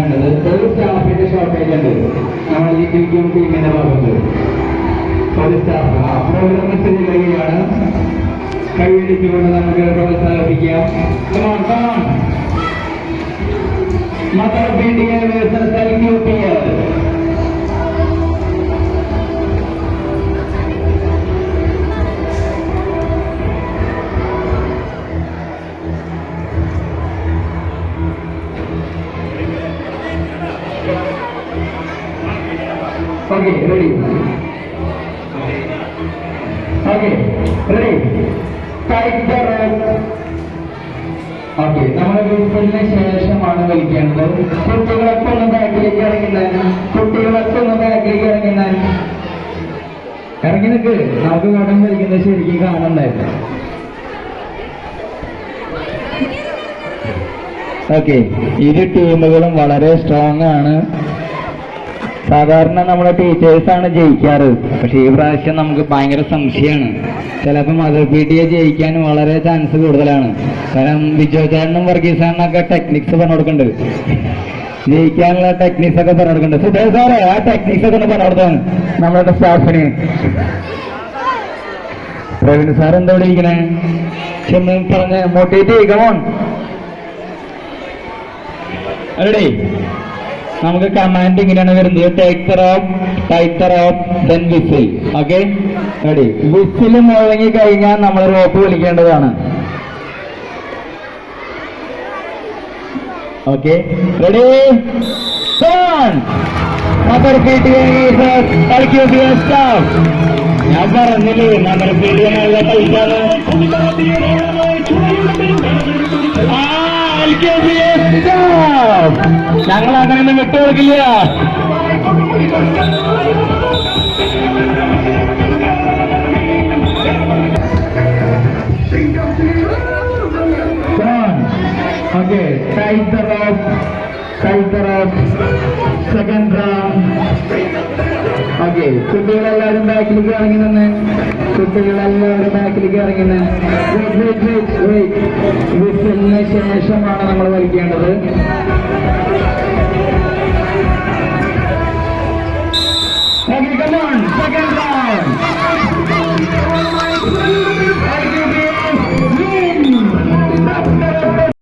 വേണ്ടത് ഒരു സ്റ്റാഫിന്റെ ഷോർട്ടേജ് ഉണ്ട് നമ്മൾ ഈ ബിഗ്യം ടീമിന്റെ ഭാഗത്ത്. ഒരു സ്റ്റാഫ് ആ പ്രോഗ്രാം ചെയ്യുകയാണ് കൈയടിച്ചുകൊണ്ട് നമുക്ക് പ്രോത്സാഹിപ്പിക്കാം. On. Mother BDA versus LQPL. Okay, ready. Okay, ready. Tight the rope. വിൽപ്പലിന് ശേഷമാണ് വലിക്കേണ്ടത് കുട്ടികളൊക്കെ ഒന്ന് ബാക്കിലേക്ക് ഇറങ്ങുന്നത് കുട്ടികളൊക്കെ ഒന്ന് ബാക്കിലേക്ക് ഇറങ്ങുന്നത് ഇറങ്ങി നിൽക്ക് നമുക്ക് വടം ശരിക്കും കാണണ്ടായിരുന്നു ഓക്കെ ഇരു ടീമുകളും വളരെ സ്ട്രോങ് ആണ് സാധാരണ നമ്മുടെ ആണ് ജയിക്കാറ്. പക്ഷേ ഈ പ്രാവശ്യം നമുക്ക് ഭയങ്കര സംശയമാണ്. ചിലപ്പോൾ മദർ പി ടി എ ജയിക്കാൻ വളരെ ചാൻസ് കൂടുതലാണ്. കാരണം ബിജോ ചേട്ടനും വർഗീസ് ടെക്നിക്സ് പറഞ്ഞു കൊടുക്കുന്നുണ്ട് ജയിക്കാനുള്ള ടെക്നിക്സ് ഒക്കെ പറഞ്ഞു കൊടുക്കുന്നുണ്ട് സുധേ സാറേ ആ ടെക്നിക്സ് ഒക്കെ ഒന്ന് പറഞ്ഞു കൊടുത്താണ് നമ്മളുടെ സ്റ്റാഫിന് പ്രവീൺ സാർ എന്താ ഇവിടെ ഇരിക്കണേ? ചെന്ന് പറഞ്ഞ് മോട്ടിവേറ്റ് ചെയ്യിക്കമോൺ റെഡി നമുക്ക് കമാൻഡ് ഇങ്ങനെയാണ് വരുന്നത്. Take off ടൈറ്റർ off then whistle okay ready whistle മുഴങ്ങി കഴിഞ്ഞാൽ നമ്മൾ റോപ്പ് വിളിക്കേണ്ടതാണ്. ഓക്കെ റെഡി ഞാൻ പറഞ്ഞില്ലേ നഗർ പീഡിയ നല്ല കളിക്കാണ് ആ ഞങ്ങൾ അങ്ങനെ വിട്ടുകൊടുക്കില്ല ഓക്കെ ടൈറ്റർ ഓഫ് ടൈറ്റർ ഓഫ് സെക്കൻഡ് റൗണ്ട് Okay. കുട്ടികളെല്ലാവരും ബാക്കിലേക്ക് ഇറങ്ങി നിന്ന്. കുട്ടികളെല്ലാവരും ബാക്കിലേക്ക് ഇറങ്ങി വിസിലിന് ശേഷമാണ് നമ്മൾ വലിക്കേണ്ടത്.